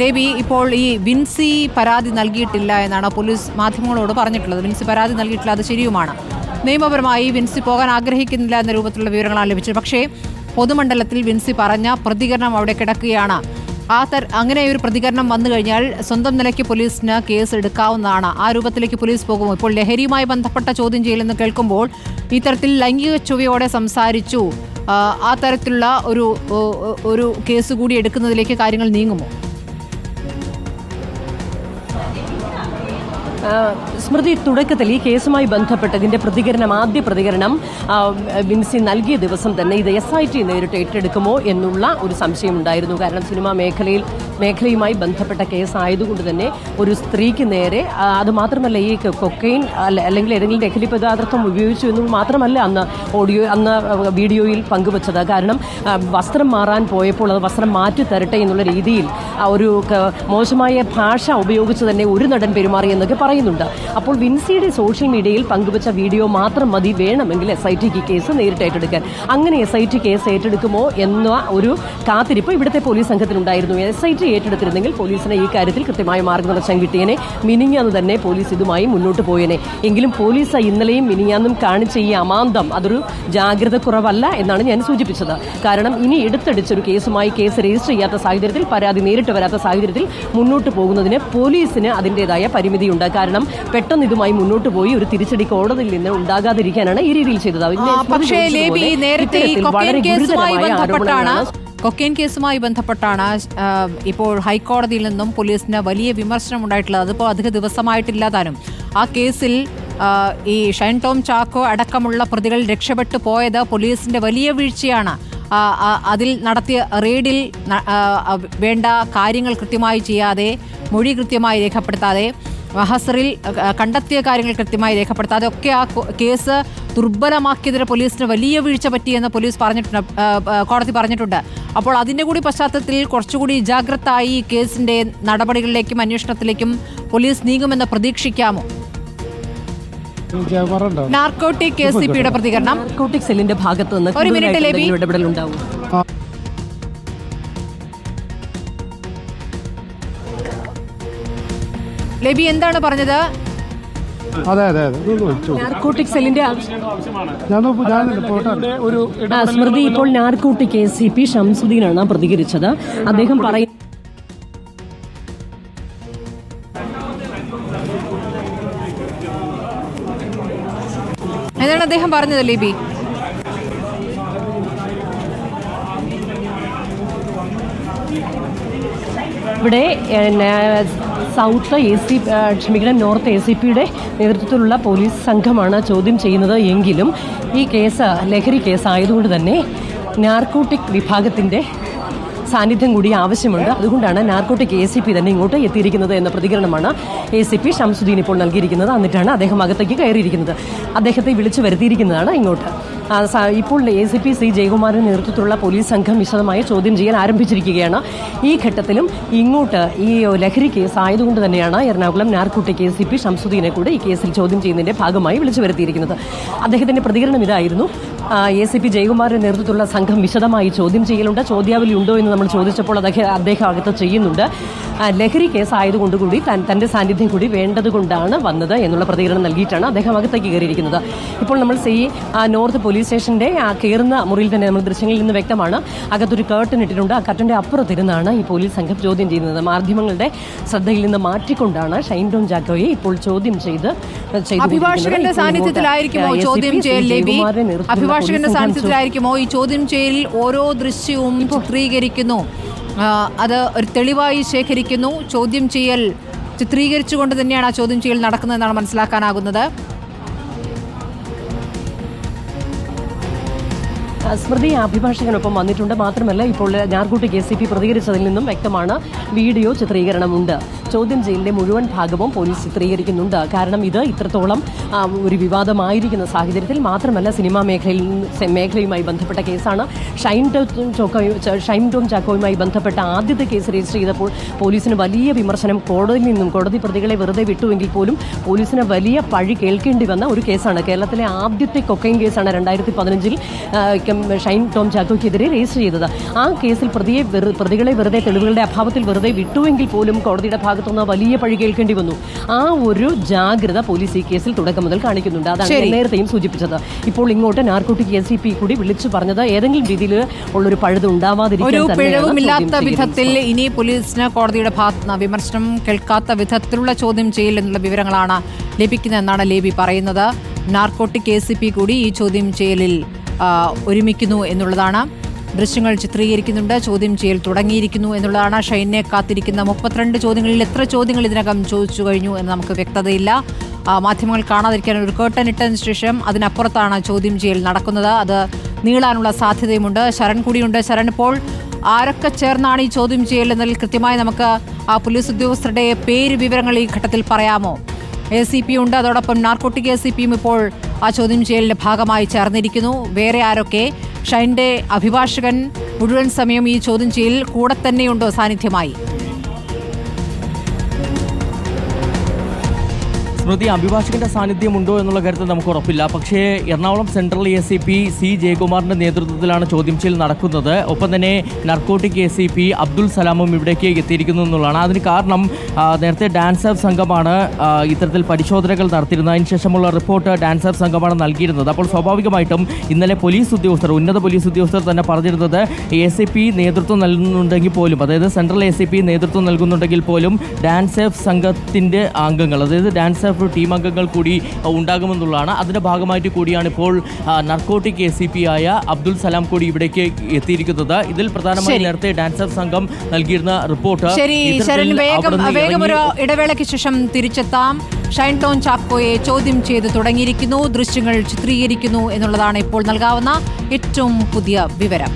ലേബി ഇപ്പോൾ ഈ വിൻസി പരാതി നൽകിയിട്ടില്ല എന്നാണ് പോലീസ് മാധ്യമങ്ങളോട് പറഞ്ഞിട്ടുള്ളത്. വിൻസി പരാതി നൽകിയിട്ടില്ല അത് ശരിയുമാണ്. നിയമപരമായി വിൻസി പോകാൻ ആഗ്രഹിക്കുന്നില്ല എന്ന രൂപത്തിലുള്ള വിവരങ്ങളാണ് ലഭിച്ചത്. പക്ഷേ പൊതുമണ്ഡലത്തിൽ വിൻസി പറഞ്ഞ പ്രതികരണം അവിടെ കിടക്കുകയാണ്. ആ തര അങ്ങനെ ഒരു പ്രതികരണം വന്നു കഴിഞ്ഞാൽ സ്വന്തം നിലയ്ക്ക് പോലീസിന് കേസ് എടുക്കാവുന്നതാണ്. ആ രൂപത്തിലേക്ക് പോലീസ് പോകും ഇപ്പോൾ ലഹരിയുമായി ബന്ധപ്പെട്ട ചോദ്യം ചെയ്യലെന്ന് കേൾക്കുമ്പോൾ ഇത്തരത്തിൽ ലൈംഗിക ചുവയോടെ സംസാരിച്ചു. ആ തരത്തിലുള്ള ഒരു ഒരു കേസ് കൂടി എടുക്കുന്നതിലേക്ക് കാര്യങ്ങൾ നീങ്ങുമോ? സ്മൃതി തുടക്കത്തിൽ ഈ കേസുമായി ബന്ധപ്പെട്ട് ഇതിന്റെ പ്രതികരണം ആദ്യ പ്രതികരണം വിൻസി നൽകിയ ദിവസം തന്നെ ഇത് എസ് ഐ ടി നേരിട്ട് ഏറ്റെടുക്കുമോ എന്നുള്ള ഒരു സംശയം ഉണ്ടായിരുന്നു കാരണം സിനിമാ മേഖലയിൽ മേഖലയുമായി ബന്ധപ്പെട്ട കേസ് ആയതുകൊണ്ട് തന്നെ ഒരു സ്ത്രീക്ക് നേരെ അതുമാത്രമല്ല ഈ കൊക്കൈൻ അല്ലെങ്കിൽ ഏതെങ്കിലും ലഹരി പദാർത്ഥം ഉപയോഗിച്ചു എന്ന് മാത്രമല്ല അന്ന് ഓഡിയോ അന്ന് വീഡിയോയിൽ പങ്കുവച്ചത്. കാരണം വസ്ത്രം മാറാൻ പോയപ്പോൾ അത് വസ്ത്രം മാറ്റി തരട്ടെ എന്നുള്ള രീതിയിൽ ഒരു മോശമായ ഭാഷ ഉപയോഗിച്ച് തന്നെ ഒരു നടൻ പെരുമാറി എന്നൊക്കെ പറയുന്നുണ്ട്. അപ്പോൾ വിൻസിയുടെ സോഷ്യൽ മീഡിയയിൽ പങ്കുവച്ച വീഡിയോ മാത്രം മതി വേണമെങ്കിൽ എസ് ഐ ടിക്ക് കേസ് നേരിട്ട് ഏറ്റെടുക്കാൻ അങ്ങനെ എസ് ഐ ടി കേസ് ഏറ്റെടുക്കുമോ എന്ന ഒരു കാത്തിരിപ്പ് ഇവിടുത്തെ പോലീസ് സംഘത്തിനുണ്ടായിരുന്നു. എസ് ഐ ടി ഏറ്റെടുത്തിരുന്നെങ്കിൽ പോലീസിനെ ഈ കാര്യത്തിൽ കൃത്യമായ മാർഗനിർദ്ദേശം കിട്ടിയനെ. മിനിഞ്ഞാന്ന് തന്നെ പോലീസ് ഇതുമായി മുന്നോട്ട് പോയനെ. എങ്കിലും പോലീസ് ഇന്നലെയും മിനിഞ്ഞാന്നും കാണിച്ച ഈ അമാന്തം അതൊരു ജാഗ്രത കുറവല്ല എന്നാണ് ഞാൻ സൂചിപ്പിച്ചത്. കാരണം ഇനി എടുത്തടിച്ചൊരു കേസുമായി കേസ് രജിസ്റ്റർ ചെയ്യാത്ത സാഹചര്യത്തിൽ പരാതി നേരിട്ട് വരാത്ത സാഹചര്യത്തിൽ മുന്നോട്ട് പോകുന്നതിന് പോലീസിന് അതിന്റെതായ പരിമിതിയുണ്ട്. കാരണം പെട്ടെന്ന് ഇതുമായി മുന്നോട്ട് പോയി ഒരു തിരിച്ചടി കോടതിയിൽ നിന്ന് ഉണ്ടാകാതിരിക്കാനാണ് ഈ രീതിയിൽ ചെയ്തത്. പക്ഷേ ലേബി നേരത്തെ കേസുമായി ബന്ധപ്പെട്ടാണ്. ആരോപണങ്ങളാണ് കേസുമായി ബന്ധപ്പെട്ടാണ് ഇപ്പോൾ ഹൈക്കോടതിയിൽ നിന്നും പോലീസിന് വലിയ വിമർശനം ഉണ്ടായിട്ടുള്ളത്. അതിപ്പോൾ അധിക ദിവസമായിട്ടില്ലാതാനും ആ കേസിൽ ഈ ഷൈൻ ടോം ചാക്കോ അടക്കമുള്ള പ്രതികൾ രക്ഷപ്പെട്ടു പോയത് പോലീസിന്റെ വലിയ വീഴ്ചയാണ്. അതിൽ നടത്തിയ റെയ്ഡിൽ വേണ്ട കാര്യങ്ങൾ കൃത്യമായി ചെയ്യാതെ മൊഴി കൃത്യമായി രേഖപ്പെടുത്താതെ ഹസറിൽ കണ്ടെത്തിയ കാര്യങ്ങൾ കൃത്യമായി രേഖപ്പെടുത്താതെ ഒക്കെ ആ കേസ് ദുർബലമാക്കിയതിന് പോലീസിന് വലിയ വീഴ്ച പറ്റിയെന്ന് പോലീസ് പറഞ്ഞിട്ടുണ്ട് കോടതി പറഞ്ഞിട്ടുണ്ട്. അപ്പോൾ അതിന്റെ കൂടി പശ്ചാത്തലത്തിൽ കുറച്ചുകൂടി ജാഗ്രതായി ഈ കേസിന്റെ നടപടികളിലേക്കും അന്വേഷണത്തിലേക്കും പോലീസ് നീങ്ങുമെന്ന് പ്രതീക്ഷിക്കാമോ? നാർക്കോട്ടിക് കെ സി പിയുടെ പ്രതികരണം. നാർക്കോട്ടിക് സെല്ലിന്റെ ഭാഗത്ത് നിന്ന് ഒരു മിനിറ്റ്, കൂടുതലായിട്ട് ലേബി. എന്താണ് പറഞ്ഞത്? അതെ അതെ അതെ. നാർക്കോട്ടിക് സെല്ലിന്റെ ഒരു സ്മൃതി ഇപ്പോൾ നാർക്കോട്ടിക് എ സി പി ഷംസുദ്ദീനാണ് പ്രതികരിച്ചത്. അദ്ദേഹം പറയുന്നത് എന്താണ് അദ്ദേഹം പറഞ്ഞത് ലിബി? ഇവിടെ സൗത്ത് എ സി ക്ഷമിക്കണം നോർത്ത് എ സി പിയുടെ നേതൃത്വത്തിലുള്ള പോലീസ് സംഘമാണ് ചോദ്യം ചെയ്യുന്നത് എങ്കിലും ഈ കേസ് ലഹരി കേസ് ആയതുകൊണ്ട് തന്നെ നാർക്കോട്ടിക് വിഭാഗത്തിന്റെ സാന്നിധ്യം കൂടി ആവശ്യമുണ്ട്. അതുകൊണ്ടാണ് നാർക്കോട്ടിക് എ സി പി തന്നെ ഇങ്ങോട്ട് എത്തിയിരിക്കുന്നത് എന്ന പ്രതികരണമാണ് എ സി പി ഷംസുദ്ദീൻ ഇപ്പോൾ നൽകിയിരിക്കുന്നത്. എന്നിട്ടാണ് അദ്ദേഹം അകത്തേക്ക് കയറിയിരിക്കുന്നത്. അദ്ദേഹത്തെ വിളിച്ചു വരുത്തിയിരിക്കുന്നതാണ് ഇങ്ങോട്ട്. ഇപ്പോൾ എ സി പി സി ജയകുമാറിന്റെ നേതൃത്വത്തിലുള്ള പോലീസ് സംഘം വിശദമായ ചോദ്യം ചെയ്യാൻ ആരംഭിച്ചിരിക്കുകയാണ്. ഈ ഘട്ടത്തിലും ഇങ്ങോട്ട് ഈ ലഹരി കേസ് ആയതുകൊണ്ട് തന്നെയാണ് Ernakulam narcotic A C P ഷംസുദ്ദീനെ കൂടെ ഈ കേസിൽ ചോദ്യം ചെയ്യുന്നതിന്റെ ഭാഗമായി വിളിച്ചു വരുത്തിയിരിക്കുന്നത്. അദ്ദേഹത്തിന്റെ പ്രതികരണം ഇതായിരുന്നു. എ സി പി ജയകുമാറിന്റെ നേതൃത്വത്തിലുള്ള സംഘം വിശദമായി ചോദ്യം ചെയ്യലുണ്ട്. ചോദ്യാവലി ഉണ്ടോ എന്ന് നമ്മൾ ചോദിച്ചപ്പോൾ അദ്ദേഹം അദ്ദേഹം അകത്ത് ചെയ്യുന്നുണ്ട്. ലഹരി കേസായതുകൊണ്ട് കൂടി തന്റെ സാന്നിധ്യം കൂടി വേണ്ടതുകൊണ്ടാണ് വന്നത് എന്നുള്ള പ്രതികരണം നൽകിയിട്ടാണ് അദ്ദേഹം അകത്തേക്ക് കയറിയിരിക്കുന്നത്. ഇപ്പോൾ നമ്മൾ സി നോർത്ത് പോലീസ് സ്റ്റേഷന്റെ ആ കയറുന്ന മുറിയിൽ തന്നെ നമ്മൾ ദൃശ്യങ്ങളിൽ നിന്ന് വ്യക്തമാണ്. അകത്തൊരു കേർട്ടൻ ഇട്ടിട്ടുണ്ട്. ആ കർട്ടന്റെ അപ്പുറത്തിരുന്നാണ് ഈ പോലീസ് സംഘം ചോദ്യം ചെയ്യുന്നത്. മാധ്യമങ്ങളുടെ ശ്രദ്ധയിൽ നിന്ന് മാറ്റിക്കൊണ്ടാണ് ഷൈൻ ടോൺ ജാക്കോയെ ഇപ്പോൾ ചോദ്യം ചെയ്ത്. അഭിഭാഷകന്റെ സാന്നിധ്യത്തിലായിരിക്കുമോ ചോദ്യം ചെയ്യൽ ലേബി അഭിഭാഷകന്റെ സാന്നിധ്യത്തിലായിരിക്കുമോ? ഈ ചോദ്യം ചെയ്യലിൽ ഓരോ ദൃശ്യവും ചിത്രീകരിക്കുന്നു. അത് ഒരു തെളിവായി ശേഖരിക്കുന്നു. ചോദ്യം ചെയ്യൽ ചിത്രീകരിച്ചുകൊണ്ട് തന്നെയാണ് ആ ചോദ്യം ചെയ്യൽ നടക്കുന്നതെന്നാണ് മനസ്സിലാക്കാനാകുന്നത്. സ്മൃതി അഭിഭാഷകനൊപ്പം വന്നിട്ടുണ്ട്. മാത്രമല്ല ഇപ്പോൾ ഞാർകൂട്ടി കെ സി പി പ്രതികരിച്ചതിൽ നിന്നും വ്യക്തമാണ് വീഡിയോ ചിത്രീകരണമുണ്ട്. ചോദ്യം ചെയ്യലിന്റെ മുഴുവൻ ഭാഗവും പോലീസ് ചിത്രീകരിക്കുന്നുണ്ട്. കാരണം ഇത് ഇത്രത്തോളം ഒരു വിവാദമായിരിക്കുന്ന സാഹചര്യത്തിൽ മാത്രമല്ല സിനിമാ മേഖലയിൽ മേഖലയുമായി ബന്ധപ്പെട്ട കേസാണ്. ഷൈൻ ടോം ചോക്കോയും ഷൈൻ ടോം ചാക്കോയുമായി ബന്ധപ്പെട്ട ആദ്യത്തെ കേസ് രജിസ്റ്റർ ചെയ്തപ്പോൾ പോലീസിന് വലിയ വിമർശനം കോടതിയിൽ നിന്നും കോടതി പ്രതികളെ വെറുതെ വിട്ടുവെങ്കിൽ പോലും പോലീസിന് വലിയ പഴി കേൾക്കേണ്ടി വന്ന ഒരു കേസാണ്. കേരളത്തിലെ ആദ്യത്തെ കൊക്കൈൻ കേസാണ് രണ്ടായിരത്തി പതിനഞ്ചിൽ ഷൈൻ ടോം ചാക്കോയ്ക്കെതിരെ രജിസ്റ്റർ ചെയ്തത്. ആ കേസിൽ പ്രതിയെ പ്രതികളെ വെറുതെ തെളിവുകളുടെ അഭാവത്തിൽ വെറുതെ വിട്ടുവെങ്കിൽ പോലും കോടതിയുടെ ഭാഗത്തുനിന്ന് വലിയ പഴി കേൾക്കേണ്ടി വന്നു. ആ ഒരു ജാഗ്രത പോലീസ് ഈ കേസിൽ തുടക്കം മുതൽ കാണിക്കുന്നുണ്ട്. അതാണ്. നേരത്തെയും സൂചിപ്പിച്ചത്. ഇപ്പോൾ ഇങ്ങോട്ട് നാർക്കോട്ടിക് എസ് സി പി കൂടി വിളിച്ചു പറഞ്ഞത് ഏതെങ്കിലും രീതിയിൽ ഉള്ളൊരു പഴുത് ഉണ്ടാവാതിരിക്കാൻ വിധത്തിൽ ഇനി പോലീസിന് കോടതിയുടെ ഭാഗത്തുനിന്ന് വിമർശനം കേൾക്കാത്ത വിധത്തിലുള്ള ചോദ്യം ചെയ്യൽ എന്നുള്ള വിവരങ്ങളാണ് ലഭിക്കുന്നതെന്നാണ് ലേബി പറയുന്നത്. നാർക്കോട്ടിക് എ സി പി കൂടി ഈ ചോദ്യം ചെയ്യലിൽ ഒരുമിക്കുന്നു എന്നുള്ളതാണ്. ദൃശ്യങ്ങൾ ചിത്രീകരിക്കുന്നുണ്ട്. ചോദ്യം ചെയ്യൽ തുടങ്ങിയിരിക്കുന്നു എന്നുള്ളതാണ് ഷൈനെ കാത്തിരിക്കുന്ന മുപ്പത്തിരണ്ട് ചോദ്യങ്ങളിൽ എത്ര ചോദ്യങ്ങൾ ഇതിനകം ചോദിച്ചു കഴിഞ്ഞു എന്ന് നമുക്ക് വ്യക്തതയില്ല. മാധ്യമങ്ങൾ കാണാതിരിക്കാൻ ഒരു കേട്ടൻ ഇട്ടതിന് ശേഷം അതിനപ്പുറത്താണ് ചോദ്യം ചെയ്യൽ നടക്കുന്നത്. അത് നീളാനുള്ള സാധ്യതയുമുണ്ട്. ശരൺ കൂടിയുണ്ട്. ശരൺ ഇപ്പോൾ ആരൊക്കെ ചേർന്നാണ് ഈ ചോദ്യം ചെയ്യൽ എന്നതിൽ കൃത്യമായി നമുക്ക് ആ പോലീസ് ഉദ്യോഗസ്ഥരുടെ പേര് വിവരങ്ങൾ ഈ ഘട്ടത്തിൽ പറയാമോ? എ സി പി ഉണ്ട്. അതോടൊപ്പം നാർക്കോട്ടിക് എ സി പിയും ഇപ്പോൾ ആ ചോദ്യം ചെയ്യലിന്റെ ഭാഗമായി ചേർന്നിരിക്കുന്നു. വേറെ ആരൊക്കെ? ഷൈന്റെ അഭിഭാഷകൻ മുഴുവൻ സമയം ഈ ചോദ്യം ചെയ്യൽ കൂടെ തന്നെയുണ്ടോ സാന്നിധ്യമായി. സ്മൃതി അഭിഭാഷകന്റെ സാന്നിധ്യമുണ്ടോ എന്നുള്ള കാര്യത്തിൽ നമുക്ക് ഉറപ്പില്ല. പക്ഷേ Ernakulam central A C P C ജയകുമാറിന്റെ നേതൃത്വത്തിലാണ് ചോദ്യം ചെയ്യൽ നടക്കുന്നത്. ഒപ്പം തന്നെ narcotic A C P Abdul സലാമും ഇവിടേക്ക് എത്തിയിരിക്കുന്നു എന്നുള്ളതാണ്. അതിന് കാരണം നേരത്തെ ഡാൻസർ സംഘമാണ് ഇത്തരത്തിൽ പരിശോധനകൾ നടത്തിയിരുന്നത്. അതിനുശേഷമുള്ള റിപ്പോർട്ട് ഡാൻസർ സംഘമാണ് നൽകിയിരുന്നത്. അപ്പോൾ സ്വാഭാവികമായിട്ടും ഇന്നലെ പോലീസ് ഉദ്യോഗസ്ഥർ ഉന്നത പോലീസ് ഉദ്യോഗസ്ഥർ തന്നെ പറഞ്ഞിരുന്നത് എ സി പി നേതൃത്വം നൽകുന്നുണ്ടെങ്കിൽ പോലും അതായത് സെൻട്രൽ എ സി പി നേതൃത്വം നൽകുന്നുണ്ടെങ്കിൽ പോലും ഡാൻസ് ഓഫ് സംഘത്തിന്റെ അംഗങ്ങൾ അതായത് ഡാൻസ് ഓഫ് ടീം അംഗങ്ങൾ കൂടി ഉണ്ടാകുമെന്നുള്ളതാണ്. അതിന്റെ ഭാഗമായിട്ട് കൂടിയാണ് ഇപ്പോൾ നർക്കോട്ടിക് എ സി പി ആയ അബ്ദുൽ സലാം കൂടി ഇവിടേക്ക് എത്തിയിരിക്കുന്നത്. ഇതിൽ പ്രധാനമായും. നേരത്തെ ഡാൻസർ സംഘം നൽകിയിരുന്ന റിപ്പോർട്ട് ശരി വേഗം ഒരു ഇടവേളയ്ക്ക് ശേഷം തിരിച്ചെത്താം. ഷൈൻ ടോൺ ചാക്കോയെ ചോദ്യം ചെയ്ത് തുടങ്ങിയിരിക്കുന്നു. ദൃശ്യങ്ങൾ ചിത്രീകരിക്കുന്നു എന്നുള്ളതാണ് ഇപ്പോൾ നൽകാവുന്ന ഏറ്റവും പുതിയ വിവരം.